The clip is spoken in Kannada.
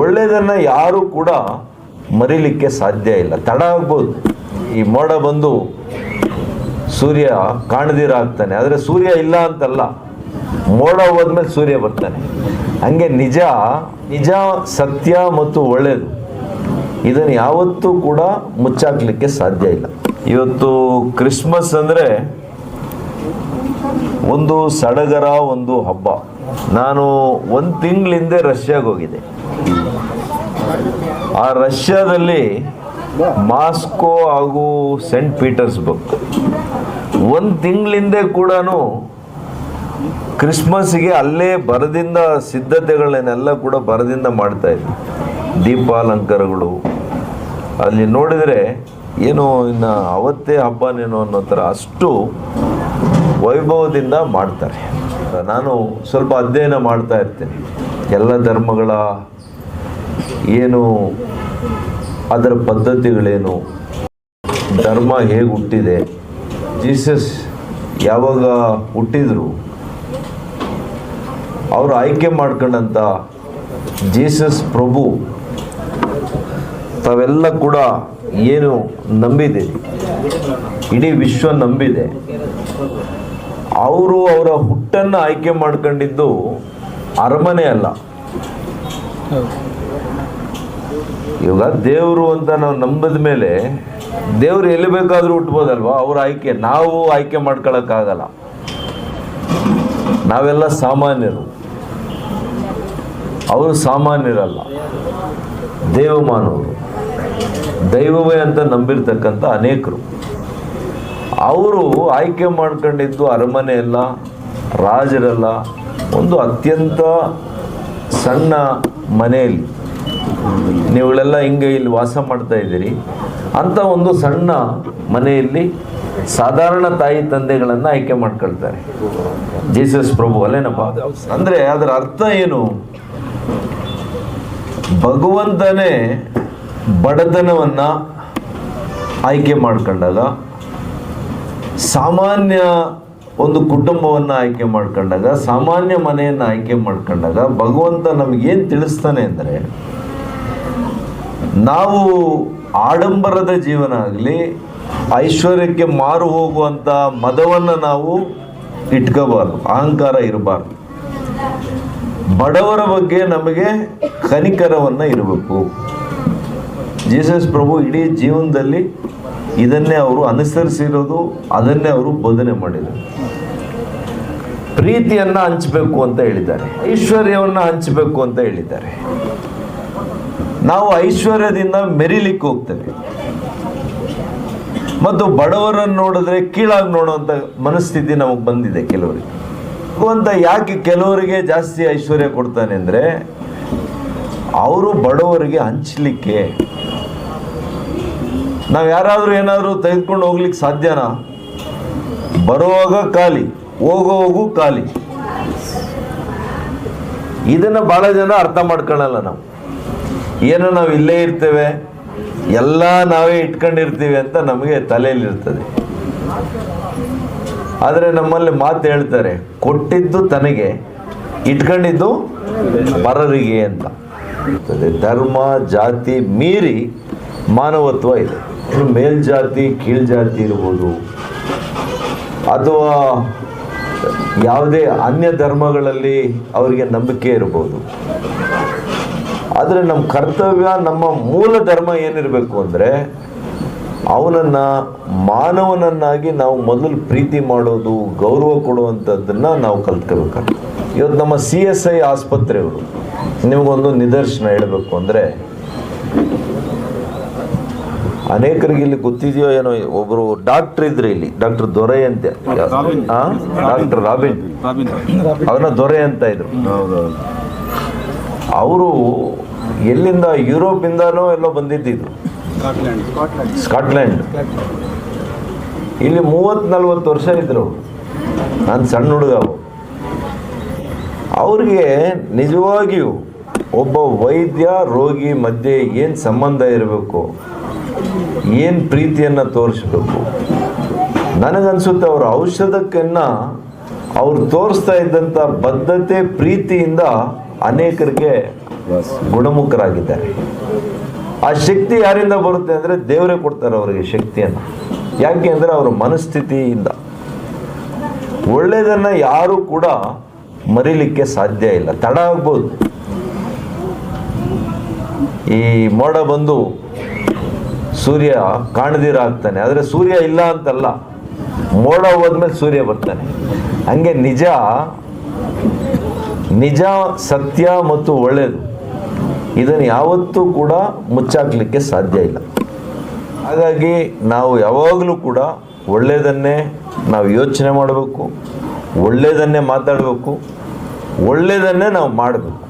ಒಳ್ಳೆಯದನ್ನು ಯಾರೂ ಕೂಡ ಮರಿಲಿಕ್ಕೆ ಸಾಧ್ಯ ಇಲ್ಲ. ತಡ ಆಗ್ಬೋದು. ಈ ಮೋಡ ಬಂದು ಸೂರ್ಯ ಕಾಣದಿರ ಆಗ್ತಾನೆ ಆದರೆ ಸೂರ್ಯ ಇಲ್ಲ ಅಂತಲ್ಲ, ಮೋಡ ಹೋದ್ಮೇಲೆ ಸೂರ್ಯ ಬರ್ತಾನೆ. ಹಂಗೆ ನಿಜ ನಿಜ, ಸತ್ಯ ಮತ್ತು ಒಳ್ಳೆಯದು ಇದನ್ನು ಯಾವತ್ತೂ ಕೂಡ ಮುಚ್ಚಾಕ್ಲಿಕ್ಕೆ ಸಾಧ್ಯ ಇಲ್ಲ. ಇವತ್ತು ಕ್ರಿಸ್ಮಸ್ ಅಂದರೆ ಒಂದು ಸಡಗರ, ಒಂದು ಹಬ್ಬ. ನಾನು ಒಂದು ತಿಂಗಳಿಂದೆ ರಷ್ಯಾಗೆ ಹೋಗಿದ್ದೆ. ಆ ರಷ್ಯಾದಲ್ಲಿ ಮಾಸ್ಕೋ ಹಾಗೂ ಸೆಂಟ್ ಪೀಟರ್ಸ್ಬರ್ಗ್. ಒಂದು ತಿಂಗಳಿಂದ ಕೂಡ ಕ್ರಿಸ್ಮಸ್ಗೆ ಅಲ್ಲೇ ಬರದಿಂದ ಸಿದ್ಧತೆಗಳನ್ನೆಲ್ಲ ಕೂಡ ಬರದಿಂದ ಮಾಡ್ತಾ ಇದ್ವಿ ದೀಪಾಲಂಕಾರಗಳು. ಅಲ್ಲಿ ನೋಡಿದರೆ ಏನೋ ಇನ್ನು ಅವತ್ತೇ ಹಬ್ಬನೇನೋ ಅನ್ನೋ ಥರ ಅಷ್ಟು ವೈಭವದಿಂದ ಮಾಡ್ತಾರೆ. ನಾನು ಸ್ವಲ್ಪ ಅಧ್ಯಯನ ಮಾಡ್ತಾ ಇರ್ತೀನಿ. ಎಲ್ಲ ಧರ್ಮಗಳ ಏನು, ಅದರ ಪದ್ಧತಿಗಳೇನು, ಧರ್ಮ ಹೇಗೆ ಹುಟ್ಟಿದೆ, ಜೀಸಸ್ ಯಾವಾಗ ಹುಟ್ಟಿದ್ರು, ಅವರು ಆಯ್ಕೆ ಮಾಡ್ಕೊಂಡಂಥ ಜೀಸಸ್ ಪ್ರಭು, ತಾವೆಲ್ಲ ಕೂಡ ಏನು ನಂಬಿದೆ. ಇಡೀ ವಿಶ್ವ ನಂಬಿದೆ. ಅವರು ಅವರ ಹುಟ್ಟನ್ನು ಆಯ್ಕೆ ಮಾಡ್ಕೊಂಡಿದ್ದು ಅರಮನೆ ಅಲ್ಲ. ಇವಾಗ ದೇವರು ಅಂತ ನಾವು ನಂಬಿದ ಮೇಲೆ ದೇವ್ರು ಎಲ್ಲಿ ಬೇಕಾದ್ರೂ ಹುಟ್ಬೋದಲ್ವಾ? ಅವ್ರ ಆಯ್ಕೆ, ನಾವು ಆಯ್ಕೆ ಮಾಡ್ಕೊಳಕ್ಕಾಗಲ್ಲ. ನಾವೆಲ್ಲ ಸಾಮಾನ್ಯರು. ಅವರು ಸಾಮಾನ್ಯರಲ್ಲ. ದೇವಮಾನವರು. ದೈವವೇ ಅಂತ ನಂಬಿರ್ತಕ್ಕಂಥ ಅನೇಕರು. ಅವರು ಆಯ್ಕೆ ಮಾಡ್ಕೊಂಡಿದ್ದು ಅರಮನೆ ಅಲ್ಲ, ರಾಜರಲ್ಲ, ಒಂದು ಅತ್ಯಂತ ಸಣ್ಣ ಮನೆಯಲ್ಲಿ. ನೀವುಗಳೆಲ್ಲ ಹಿಂಗೆ ಇಲ್ಲಿ ವಾಸ ಮಾಡ್ತಾ ಇದ್ದೀರಿ. ಅಂತ ಒಂದು ಸಣ್ಣ ಮನೆಯಲ್ಲಿ ಸಾಧಾರಣ ತಾಯಿ ತಂದೆಗಳನ್ನು ಆಯ್ಕೆ ಮಾಡ್ಕೊಳ್ತಾರೆ. ಜೀಸಸ್ ಪ್ರಭು, ಅಲ್ಲೇನಪ್ಪ? ಅಂದರೆ ಅದರ ಅರ್ಥ ಏನು? ಭಗವಂತನೇ ಬಡತನವನ್ನು ಆಯ್ಕೆ ಮಾಡ್ಕೊಂಡಾಗ, ಸಾಮಾನ್ಯ ಒಂದು ಕುಟುಂಬವನ್ನು ಆಯ್ಕೆ ಮಾಡ್ಕೊಂಡಾಗ, ಸಾಮಾನ್ಯ ಮನೆಯನ್ನು ಆಯ್ಕೆ ಮಾಡ್ಕೊಂಡಾಗ ಭಗವಂತ ನಮಗೇನು ತಿಳಿಸ್ತಾನೆ ಅಂದರೆ ನಾವು ಆಡಂಬರದ ಜೀವನ ಆಗಲಿ, ಐಶ್ವರ್ಯಕ್ಕೆ ಮಾರು ಹೋಗುವಂಥ ಮದವನ್ನು ನಾವು ಇಟ್ಕೋಬಾರ್ದು, ಅಹಂಕಾರ ಇರಬಾರ್ದು. ಬಡವರ ಬಗ್ಗೆ ನಮಗೆ ಕನಿಕರವನ್ನು ಇರಬೇಕು. ಜೀಸಸ್ ಪ್ರಭು ಇಡೀ ಜೀವನದಲ್ಲಿ ಇದನ್ನೇ ಅವರು ಅನುಸರಿಸಿರೋದು, ಅದನ್ನೇ ಅವರು ಬೋಧನೆ ಮಾಡಿದರು ಪ್ರೀತಿಯನ್ನು ಹಂಚಬೇಕು ಅಂತ ಹೇಳಿದ್ದಾರೆ, ಐಶ್ವರ್ಯವನ್ನು ಹಂಚಬೇಕು ಅಂತ ಹೇಳಿದ್ದಾರೆ. ನಾವು ಐಶ್ವರ್ಯದಿಂದ ಮೆರಿಲಿಕ್ಕೆ ಹೋಗ್ತೇವೆ. ಮತ್ತು ಬಡವರನ್ನು ನೋಡಿದ್ರೆ ಕೀಳಾಗಿ ನೋಡುವಂಥ ಮನಸ್ಥಿತಿ ನಮಗೆ ಬಂದಿದೆ ಕೆಲವರಿಗೆ. ಭಗವಂತ ಯಾಕೆ ಕೆಲವರಿಗೆ ಜಾಸ್ತಿ ಐಶ್ವರ್ಯ ಕೊಡ್ತಾನೆ ಅಂದರೆ, ಅವರು ಬಡವರಿಗೆ ಹಂಚಲಿಕ್ಕೆ. ನಾವು ಯಾರಾದರೂ ಏನಾದರೂ ತೆಗೆದುಕೊಂಡು ಹೋಗ್ಲಿಕ್ಕೆ ಸಾಧ್ಯನಾ? ಬರುವಾಗ ಖಾಲಿ ಹೋಗೋವಾಗೂ ಖಾಲಿ. ಇದನ್ನು ಭಾಳ ಜನ ಅರ್ಥ ಮಾಡ್ಕೊಳ್ಳಲ್ಲ ನಾವು. ಏನೋ ನಾವು ಇಲ್ಲೇ ಇರ್ತೇವೆ? ಎಲ್ಲ ನಾವೇ ಇಟ್ಕೊಂಡಿರ್ತೀವಿ ಅಂತ ನಮಗೆ ತಲೆಯಲ್ಲಿರ್ತದೆ. ಆದರೆ ನಮ್ಮಲ್ಲಿ ಮಾತು ಹೇಳ್ತಾರೆ, ಕೊಟ್ಟಿದ್ದು ತನಗೆ, ಇಟ್ಕೊಂಡಿದ್ದು ಪರರಿಗೆ ಅಂತ. ಧರ್ಮ, ಜಾತಿ ಮೀರಿ ಮಾನವತ್ವ ಇದೆ. ಮೇಲ್ಜಾತಿ, ಕೀಳ್ಜಾತಿ ಇರ್ಬೋದು. ಅಥವಾ ಯಾವುದೇ ಅನ್ಯ ಧರ್ಮಗಳಲ್ಲಿ ಅವರಿಗೆ ನಂಬಿಕೆ ಇರ್ಬೋದು. ಆದರೆ ನಮ್ಮ ಕರ್ತವ್ಯ ನಮ್ಮ ಮೂಲ ಧರ್ಮ ಏನಿರಬೇಕು ಅಂದರೆ ಅವನನ್ನು ಮಾನವನನ್ನಾಗಿ ನಾವು ಮೊದಲು ಪ್ರೀತಿ ಮಾಡೋದು ಗೌರವ ಕೊಡುವಂಥದ್ದನ್ನು ನಾವು ಕಲ್ತ್ಕೋಬೇಕಾಗ್ತದೆ ಇವತ್ತು ನಮ್ಮ ಸಿ ಎಸ್ ಐ ಆಸ್ಪತ್ರೆಯವರು ನಿಮಗೊಂದು ನಿದರ್ಶನ ಹೇಳಬೇಕು ಅಂದರೆ ಅನೇಕರಿಗೆ ಇಲ್ಲಿ ಗೊತ್ತಿದೆಯೋ ಏನೋ ಒಬ್ಬರು ಡಾಕ್ಟರ್ ಇದ್ರೆ ಇಲ್ಲಿ ಡಾಕ್ಟರ್ ದೊರೆ ಅಂತ. Doctor Robin. ಅವನ ದೊರೆ ಅಂತ ಇದ್ರು. ಅವರು ಎಲ್ಲಿಂದ ಯುರೋಪಿಂದನೋ ಎಲ್ಲೋ ಬಂದಿದ್ದಿದ್ರು ಸ್ಕಾಟ್ಲ್ಯಾಂಡ್ ಇಲ್ಲಿ ಮೂವತ್ತು ನಲ್ವತ್ತು ವರ್ಷ ಇದ್ರು ನಾನು ಸಣ್ಣ ಹುಡುಗ ಅವು. ಅವ್ರಿಗೆ ನಿಜವಾಗಿಯೂ ಒಬ್ಬ ವೈದ್ಯ ರೋಗಿ ಮಧ್ಯೆ ಏನು ಸಂಬಂಧ ಇರಬೇಕು? ಏನು ಪ್ರೀತಿಯನ್ನು ತೋರಿಸ್ಬೇಕು? ನನಗನ್ಸುತ್ತೆ ಅವರ ಔಷಧಕ್ಕನ್ನು ಅವ್ರು ತೋರಿಸ್ತಾ ಇದ್ದಂಥ ಬದ್ಧತೆ ಪ್ರೀತಿಯಿಂದ ಅನೇಕರಿಗೆ ಗುಣಮುಖರಾಗಿದ್ದಾರೆ. ಆ ಶಕ್ತಿ ಯಾರಿಂದ ಬರುತ್ತೆ ಅಂದರೆ ದೇವರೇ ಕೊಡ್ತಾರೆ ಅವರಿಗೆ ಶಕ್ತಿಯನ್ನು. ಯಾಕೆ ಅಂದರೆ ಅವರ ಮನಸ್ಥಿತಿಯಿಂದ. ಒಳ್ಳೆಯದನ್ನು ಯಾರೂ ಕೂಡ ಮರಿಲಿಕ್ಕೆ ಸಾಧ್ಯ ಇಲ್ಲ. ತಡ ಆಗ್ಬೋದು. ಈ ಮೋಡ ಬಂದು ಸೂರ್ಯ ಕಾಣದಿರ ಆಗ್ತಾನೆ ಆದರೆ ಸೂರ್ಯ ಇಲ್ಲ ಅಂತಲ್ಲ, ಮೋಡ ಹೋದ್ಮೇಲೆ ಸೂರ್ಯ ಬರ್ತಾನೆ. ಹಂಗೆ ನಿಜ ನಿಜ, ಸತ್ಯ ಮತ್ತು ಒಳ್ಳೆಯದು ಇದನ್ನು ಯಾವತ್ತೂ ಕೂಡ ಮುಚ್ಚಾಕ್ಲಿಕ್ಕೆ ಸಾಧ್ಯ ಇಲ್ಲ. ಹಾಗಾಗಿ ನಾವು ಯಾವಾಗಲೂ ಕೂಡ ಒಳ್ಳೆಯದನ್ನೇ ನಾವು ಯೋಚನೆ ಮಾಡಬೇಕು ಒಳ್ಳೆಯದನ್ನೇ ಮಾತಾಡಬೇಕು ಒಳ್ಳೆಯದನ್ನೇ ನಾವು ಮಾಡಬೇಕು.